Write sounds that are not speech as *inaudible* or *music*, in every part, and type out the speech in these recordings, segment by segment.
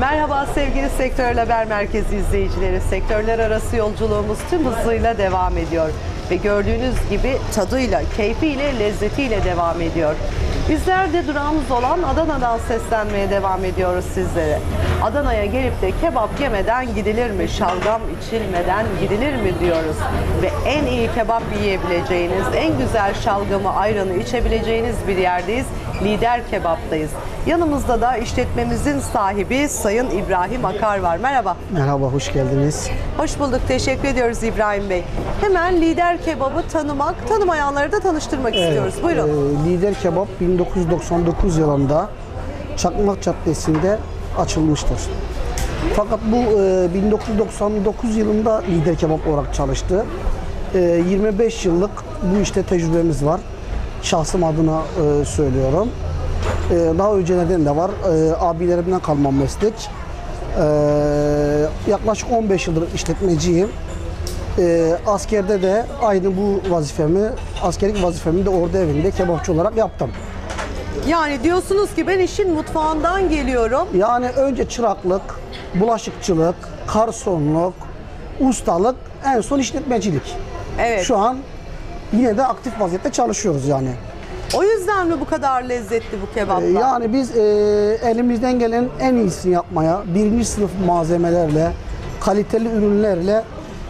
Merhaba sevgili Sektör Haber Merkezi izleyicileri. Sektörler arası yolculuğumuz tüm hızıyla devam ediyor. Ve gördüğünüz gibi tadıyla, keyfiyle, lezzetiyle devam ediyor. Bizler de durağımız olan Adana'dan seslenmeye devam ediyoruz sizlere. Adana'ya gelip de kebap yemeden gidilir mi? Şalgam içilmeden gidilir mi diyoruz. Ve en iyi kebap yiyebileceğiniz, en güzel şalgamı, ayranı içebileceğiniz bir yerdeyiz. Lider Kebap'tayız. Yanımızda da işletmemizin sahibi Sayın İbrahim Akar var. Merhaba. Merhaba, hoş geldiniz. Hoş bulduk. Teşekkür ediyoruz İbrahim Bey. Hemen Lider Kebap'ı tanımak, tanımayanları da tanıştırmak istiyoruz. Buyurun. Ee, Lider Kebap 1999 yılında Çakmak Caddesi'nde açılmıştır. Fakat bu e, 1999 yılında Lider Kebap olarak çalıştı. E, 25 yıllık bu işte tecrübemiz var. Şahsım adına e, söylüyorum. E, daha öncelerden de var. E, abilerimden kalma meslek. E, yaklaşık 15 yıldır işletmeciyim. Ee, askerde de aynı bu vazifemi, askerlik vazifemi de orada evinde kebapçı olarak yaptım. Yani diyorsunuz ki ben işin mutfağından geliyorum. Yani önce çıraklık, bulaşıkçılık, garsonluk, ustalık, en son işletmecilik. Evet. Şu an yine de aktif vaziyette çalışıyoruz yani. O yüzden mi bu kadar lezzetli bu Ee, kebaplar? Yani biz e, elimizden gelen en iyisini yapmaya, birinci sınıf malzemelerle, kaliteli ürünlerle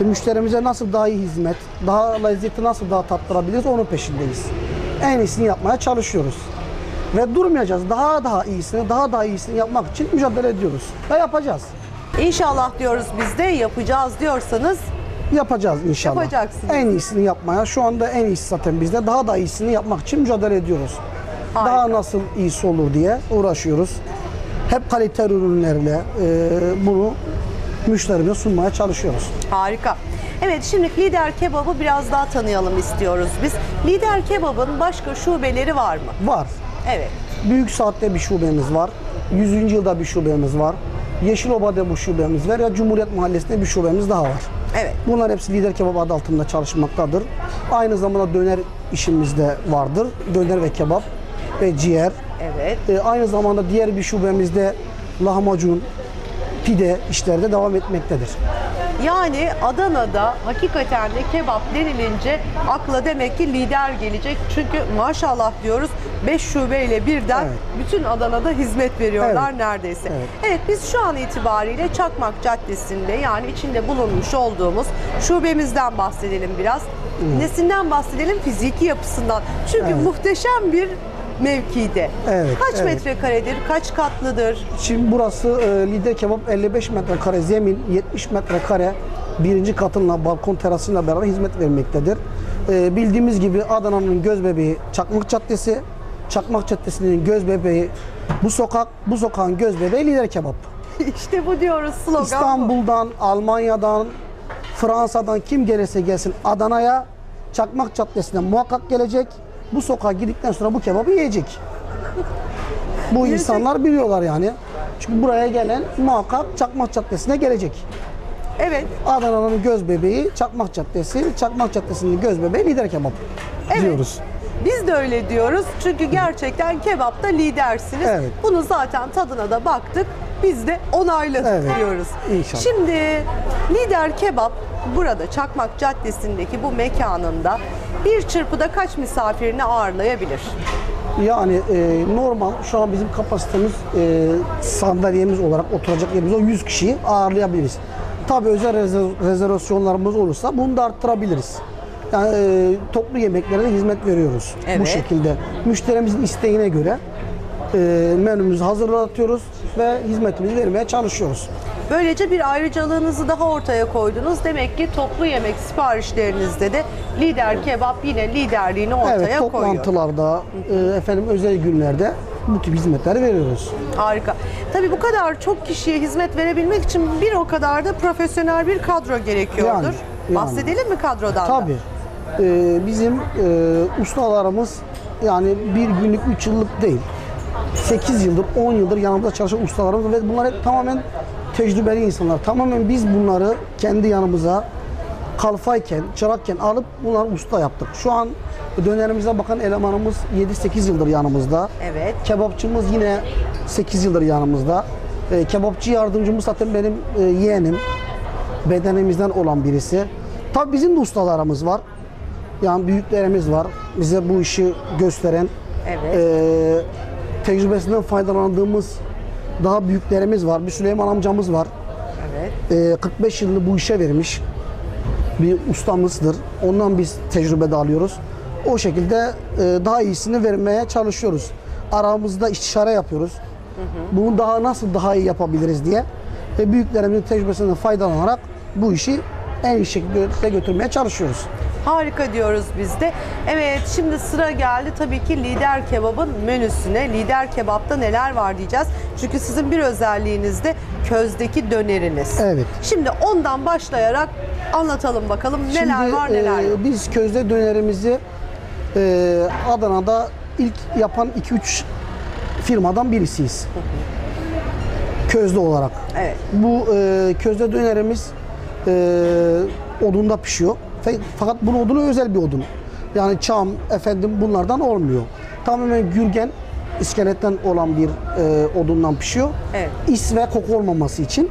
e, müşterimize nasıl daha iyi hizmet, daha lezzeti nasıl daha tattırabiliriz onun peşindeyiz. En iyisini yapmaya çalışıyoruz. Ve durmayacağız. Daha daha iyisini, daha daha iyisini yapmak için mücadele ediyoruz. Ve yapacağız. İnşallah diyoruz biz de yapacağız diyorsanız Yapacağız inşallah. Yapacaksınız. En iyisini yapmaya, şu anda en iyisi zaten bizde. Daha da iyisini yapmak için mücadele ediyoruz. Harika. Daha nasıl iyisi olur diye uğraşıyoruz. Hep kaliteli ürünlerle e, bunu müşterimize sunmaya çalışıyoruz. harika. Evet şimdi Lider Kebap'ı biraz daha tanıyalım istiyoruz biz. Lider Kebap'ın başka şubeleri var mı? Var. Evet. Büyük Saat'te bir şubemiz var. 100. yılda bir şubemiz var. Yeşiloba'da bu şubemiz var. Ya Cumhuriyet Mahallesi'nde bir şubemiz daha var. Evet. Bunlar hepsi Lider Kebap adı altında çalışmaktadır. Aynı zamanda döner işimiz de vardır. Döner ve kebap ve ciğer. Evet. E, aynı zamanda diğer bir şubemizde lahmacun, pide işlerde devam etmektedir. Yani Adana'da hakikaten de kebap denilince akla demek ki lider gelecek. Çünkü maşallah diyoruz 5 şubeyle birden Evet. bütün Adana'da hizmet veriyorlar Evet. neredeyse. Evet. Evet biz şu an itibariyle Çakmak Caddesi'nde yani içinde bulunmuş olduğumuz şubemizden bahsedelim biraz. Nesinden bahsedelim? Fiziki yapısından. Çünkü Evet. muhteşem bir mevkide. Evet, Kaç evet. metrekaredir? Kaç katlıdır? Şimdi burası e, Lider Kebap 55 metrekare zemin, 70 metrekare birinci katınla balkon terasıyla beraber hizmet vermektedir. E, bildiğimiz gibi Adana'nın göz bebeği Çakmak Caddesi, Çakmak Caddesi'nin göz bebeği bu sokak, bu sokağın göz bebeği Lider Kebap. *laughs* işte bu diyoruz slogan bu. İstanbul'dan, Almanya'dan, Fransa'dan kim gelirse gelsin Adana'ya Çakmak Caddesi'ne muhakkak gelecek. Bu sokağa gidikten sonra bu kebabı yiyecek. Bu insanlar biliyorlar yani. Çünkü buraya gelen muhakkak Çakmak Caddesi'ne gelecek. Evet. Adana'nın göz bebeği Çakmak Caddesi, Çakmak Caddesi'nin göz bebeği lider kebap Evet. diyoruz. Biz de öyle diyoruz. Çünkü gerçekten kebapta lidersiniz. Evet. Bunu zaten tadına da baktık. Biz de onayladık Evet. diyoruz. İnşallah. Şimdi Lider Kebap burada Çakmak Caddesi'ndeki bu mekanında bir çırpıda kaç misafirini ağırlayabilir? Yani e, normal şu an bizim kapasitemiz e, sandalyemiz olarak oturacak yerimiz o 100 kişiyi ağırlayabiliriz. Tabii özel reze- rezervasyonlarımız olursa bunu da arttırabiliriz. Yani e, toplu yemeklere de hizmet veriyoruz Evet. bu şekilde. Müşterimizin isteğine göre e, menümüzü hazırlatıyoruz ve hizmetimizi vermeye çalışıyoruz. Böylece bir ayrıcalığınızı daha ortaya koydunuz. Demek ki toplu yemek siparişlerinizde de Lider Kebap yine liderliğini ortaya evet, koyuyor. toplantılarda, e, efendim özel günlerde bu tip hizmetleri veriyoruz. Harika. Tabii bu kadar çok kişiye hizmet verebilmek için bir o kadar da profesyonel bir kadro gerekiyordur. Yani, yani. Bahsedelim mi kadrodan da? Tabii. Ee, bizim e, ustalarımız yani bir günlük, üç yıllık değil. 8 yıldır, 10 yıldır yanımızda çalışan ustalarımız ve bunlar hep tamamen tecrübeli insanlar. Tamamen biz bunları kendi yanımıza kalfayken, çırakken alıp bunları usta yaptık. Şu an dönerimize bakan elemanımız 7-8 yıldır yanımızda. Evet. Kebapçımız yine 8 yıldır yanımızda. E, kebapçı yardımcımız zaten benim e, yeğenim. Bedenimizden olan birisi. Tabii bizim de ustalarımız var. Yani büyüklerimiz var. Bize bu işi gösteren, Evet. e, tecrübesinden faydalandığımız daha büyüklerimiz var. Bir Süleyman amcamız var. Evet. E, 45 yılını bu işe vermiş bir ustamızdır. Ondan biz tecrübe de alıyoruz. O şekilde e, daha iyisini vermeye çalışıyoruz. Aramızda istişare yapıyoruz. Bunu daha nasıl daha iyi yapabiliriz diye ve büyüklerimizin tecrübesinden faydalanarak bu işi en iyi şekilde götürmeye çalışıyoruz. Harika diyoruz biz de. Evet şimdi sıra geldi tabii ki lider kebabın menüsüne. Lider kebapta neler var diyeceğiz. Çünkü sizin bir özelliğiniz de közdeki döneriniz. Evet. Şimdi ondan başlayarak anlatalım bakalım neler Şimdi, var neler e, yok. biz közde dönerimizi e, Adana'da ilk yapan 2-3 firmadan birisiyiz. Közde olarak. Evet. Bu e, közde dönerimiz e, odunda pişiyor. Fakat bunun odunu özel bir odun. Yani çam, efendim bunlardan olmuyor. Tamamen gürgen, iskeletten olan bir e, odundan pişiyor. Evet. İs ve koku olmaması için.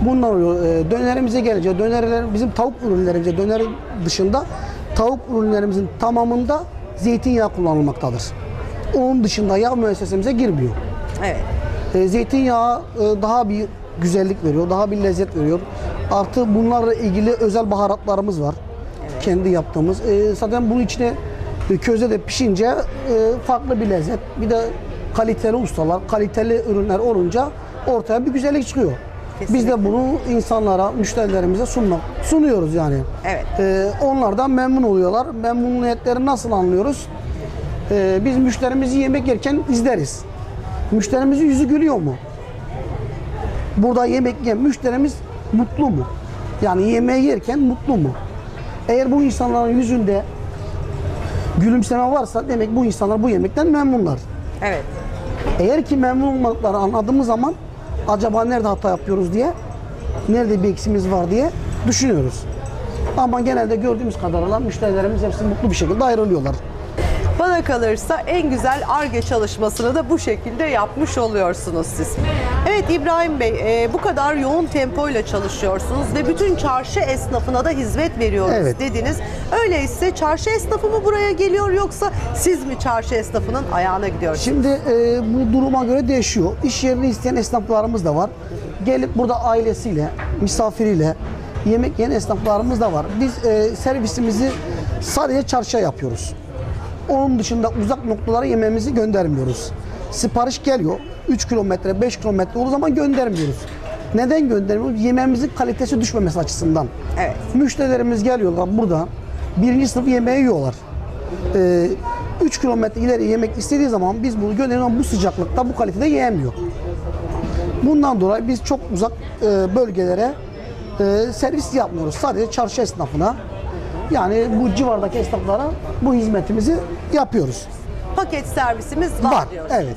Bunlar oluyor. E, dönerimize gelince, dönerler bizim tavuk ürünlerimize, döner dışında tavuk ürünlerimizin tamamında zeytinyağı kullanılmaktadır. Onun dışında yağ müessesemize girmiyor. Evet. E, zeytinyağı e, daha bir güzellik veriyor, daha bir lezzet veriyor. Artı bunlarla ilgili özel baharatlarımız var. Kendi yaptığımız. E, zaten bunun içine e, közde de pişince e, farklı bir lezzet. Bir de kaliteli ustalar, kaliteli ürünler olunca ortaya bir güzellik çıkıyor. Biz Kesinlikle. de bunu insanlara, müşterilerimize sunmak, sunuyoruz yani. Evet. E, onlardan memnun oluyorlar. Memnuniyetleri nasıl anlıyoruz? E, biz müşterimizi yemek yerken izleriz. Müşterimizin yüzü gülüyor mu? Burada yemek yiyen müşterimiz mutlu mu? Yani yemeği yerken mutlu mu? Eğer bu insanların yüzünde gülümseme varsa demek bu insanlar bu yemekten memnunlar. Evet. Eğer ki memnun olmadıkları anladığımız zaman acaba nerede hata yapıyoruz diye, nerede bir eksimiz var diye düşünüyoruz. Ama genelde gördüğümüz kadarıyla müşterilerimiz hepsi mutlu bir şekilde ayrılıyorlar. Bana kalırsa en güzel ARGE çalışmasını da bu şekilde yapmış oluyorsunuz siz. Evet İbrahim Bey, e, bu kadar yoğun tempoyla çalışıyorsunuz ve bütün çarşı esnafına da hizmet veriyoruz Evet. dediniz. Öyleyse çarşı esnafı mı buraya geliyor yoksa siz mi çarşı esnafının ayağına gidiyorsunuz? Şimdi e, bu duruma göre değişiyor. İş yerini isteyen esnaflarımız da var. Gelip burada ailesiyle, misafiriyle yemek yiyen esnaflarımız da var. Biz e, servisimizi sadece çarşıya yapıyoruz. Onun dışında uzak noktalara yemeğimizi göndermiyoruz. Sipariş geliyor. 3 kilometre, 5 kilometre olduğu zaman göndermiyoruz. Neden göndermiyoruz? Yemeğimizin kalitesi düşmemesi açısından. Evet. Müşterilerimiz geliyorlar burada. Birinci sınıf yemeği yiyorlar. 3 kilometre ileri yemek istediği zaman biz bunu gönderiyoruz bu sıcaklıkta bu kalitede yiyemiyor. Bundan dolayı biz çok uzak e, bölgelere e, servis yapmıyoruz. Sadece çarşı esnafına yani bu civardaki esnaflara bu hizmetimizi yapıyoruz. Paket servisimiz var, Var. diyoruz. Evet.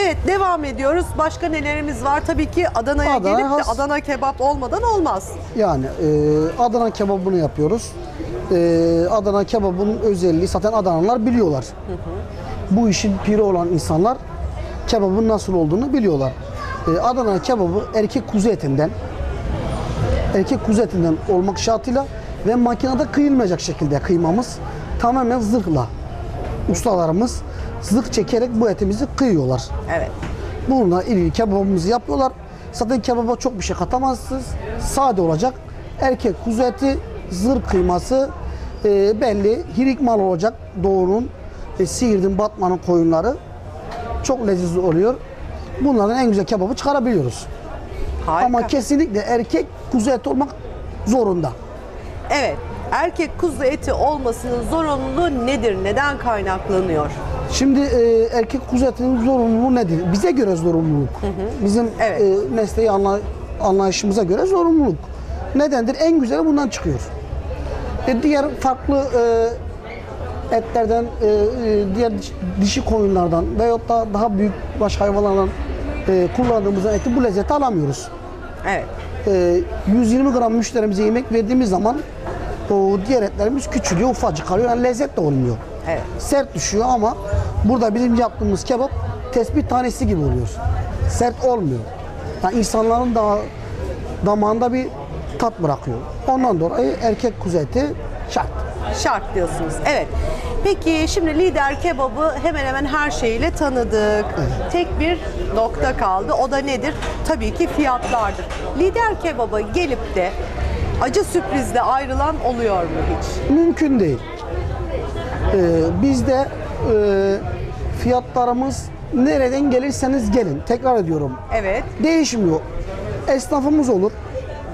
Evet devam ediyoruz. Başka nelerimiz var? Tabii ki Adana'ya Adana gelip de has- Adana kebap olmadan olmaz. Yani e, Adana kebabını yapıyoruz. E, Adana kebabının özelliği zaten Adanalılar biliyorlar. Bu işin piri olan insanlar kebabın nasıl olduğunu biliyorlar. E, Adana kebabı erkek kuzu etinden erkek kuzu etinden olmak şartıyla ve makinede kıyılmayacak şekilde kıymamız tamamen zırhla. Ustalarımız zırh çekerek bu etimizi kıyıyorlar. Evet. Bununla ilgili kebabımızı yapıyorlar. Zaten kebaba çok bir şey katamazsınız. Sade olacak. Erkek kuzu eti, zırh kıyması e, belli. Hirik mal olacak. Doğu'nun, e, Siirt'in, Batman'ın koyunları. Çok lezzetli oluyor. Bunlardan en güzel kebabı çıkarabiliyoruz. Harika. Ama kesinlikle erkek kuzu eti olmak zorunda. Evet. Erkek kuzu eti olmasının zorunluluğu nedir? Neden kaynaklanıyor? Şimdi e, erkek kuzu etinin zorunluluğu nedir? Bize göre zorunluluk. Bizim Evet. e, mesleği anla, anlayışımıza göre zorunluluk. Nedendir? En güzeli bundan çıkıyor. E, diğer farklı e, etlerden, e, e, diğer diş- dişi koyunlardan veyahut da daha büyük baş hayvanlardan e, kullandığımız eti bu lezzeti alamıyoruz. Evet. E, 120 gram müşterimize yemek verdiğimiz zaman o diğer etlerimiz küçülüyor, ufacık kalıyor. Yani lezzet de olmuyor Evet. sert düşüyor ama burada bizim yaptığımız kebap tespih tanesi gibi oluyor. Sert olmuyor. Yani insanların da damağında bir tat bırakıyor. Ondan dolayı erkek kuzu eti şart. Şart diyorsunuz. Evet. Peki şimdi lider kebabı hemen hemen her şeyiyle tanıdık. Tek bir nokta kaldı. O da nedir? Tabii ki fiyatlardır. Lider kebaba gelip de acı sürprizle ayrılan oluyor mu hiç? Mümkün değil. Ee, bizde e, fiyatlarımız nereden gelirseniz gelin. Tekrar ediyorum. Evet. Değişmiyor. Esnafımız olur.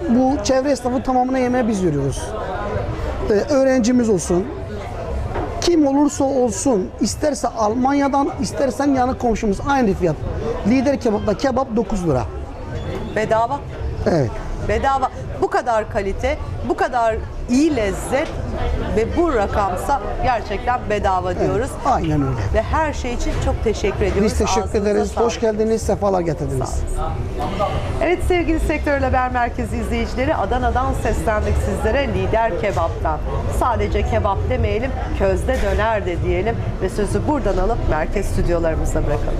Bu çevre esnafı tamamına yemeğe biz veriyoruz. Ee, öğrencimiz olsun. Kim olursa olsun, isterse Almanya'dan, istersen yanı komşumuz aynı fiyat. Lider kebapta kebap 9 lira. Bedava. Evet. Bedava. Bu kadar kalite, bu kadar iyi lezzet ve bu rakamsa gerçekten bedava diyoruz. Aynen öyle. Ve her şey için çok teşekkür ediyoruz. Biz teşekkür Ağzınıza ederiz. sağlık. Hoş geldiniz, sefalar getirdiniz. Evet sevgili Sektör Haber Merkezi izleyicileri Adana'dan seslendik sizlere lider kebaptan. Sadece kebap demeyelim, közde döner de diyelim ve sözü buradan alıp merkez stüdyolarımıza bırakalım.